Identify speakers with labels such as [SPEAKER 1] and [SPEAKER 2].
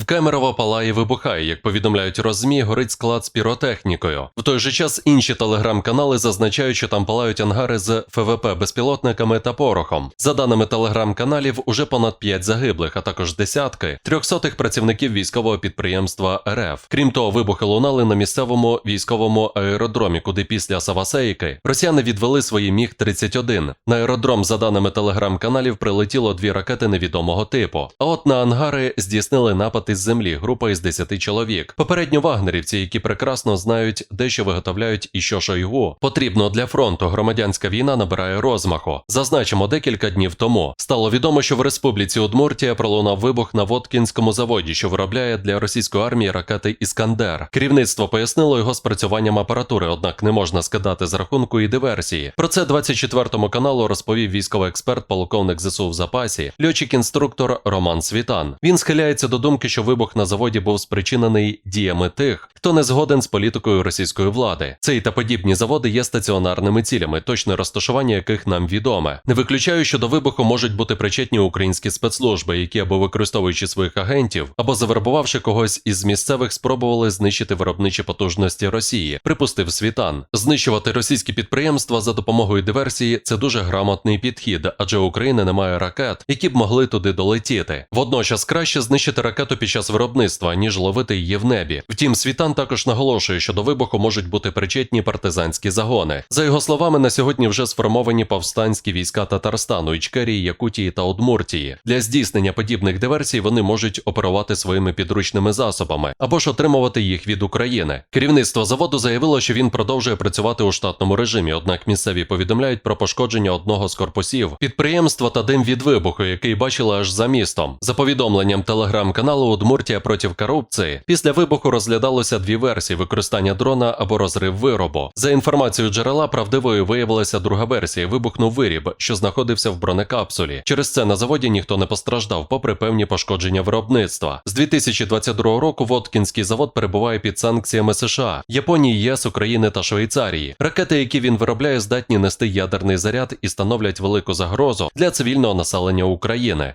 [SPEAKER 1] В Кемерово палає вибухає, як повідомляють розмі, горить склад з піротехнікою. В той же час інші телеграм-канали зазначають, що там палають ангари з ФВП безпілотниками та порохом. За даними телеграм-каналів, уже понад 5 загиблих, а також десятки трьохсотих працівників військового підприємства РФ. Крім того, вибухи лунали на місцевому військовому аеродромі, куди після Савасейки росіяни відвели свої міг 31 На аеродром, за даними телеграм-каналів, прилетіло дві ракети невідомого типу. А от на ангари здійснили напад із землі, група із 10 чоловік. Попередньо вагнерівці, які прекрасно знають, де що виготовляють і що Шойгу, потрібно для фронту. Громадянська війна набирає розмаху. Зазначимо, декілька днів тому стало відомо, що в республіці Удмуртія пролунав вибух на Воткінському заводі, що виробляє для російської армії ракети Іскандер. Керівництво пояснило його спрацюванням апаратури, однак не можна скидати з рахунку і диверсії. Про це 24 каналу розповів військовий експерт, полковник ЗСУ в запасі, льотчик-інструктор Роман Світан. Він схиляється до думки, що вибух на заводі був спричинений діями тих, хто не згоден з політикою російської влади. Цей та подібні заводи є стаціонарними цілями, точне розташування яких нам відоме. Не виключаю, що до вибуху можуть бути причетні українські спецслужби, які або використовуючи своїх агентів, або завербувавши когось із місцевих, спробували знищити виробничі потужності Росії. Припустив Світан. Знищувати російські підприємства за допомогою диверсії це дуже грамотний підхід, адже у України немає ракет, які б могли туди долетіти. Водночас краще знищити ракету під час виробництва, ніж ловити її в небі. Втім, Світан також наголошує, що до вибуху можуть бути причетні партизанські загони. За його словами, на сьогодні вже сформовані повстанські війська Татарстану, Ічкерії, Якутії та Удмуртії. Для здійснення подібних диверсій вони можуть оперувати своїми підручними засобами або ж отримувати їх від України. Керівництво заводу заявило, що він продовжує працювати у штатному режимі, однак місцеві повідомляють про пошкодження одного з корпусів підприємства та дим від вибуху, який бачили аж за містом. За повідомленням телеграм-каналу Удмуртія проти корупції, після вибуху розглядалося дві версії використання дрона або розрив виробу. За інформацією джерела, правдивою виявилася друга версія. Вибухнув виріб, що знаходився в бронекапсулі. Через це на заводі ніхто не постраждав, попри певні пошкодження виробництва. З 2022 року Воткінський завод перебуває під санкціями США, Японії, ЄС, України та Швейцарії. Ракети, які він виробляє, здатні нести ядерний заряд і становлять велику загрозу для цивільного населення України.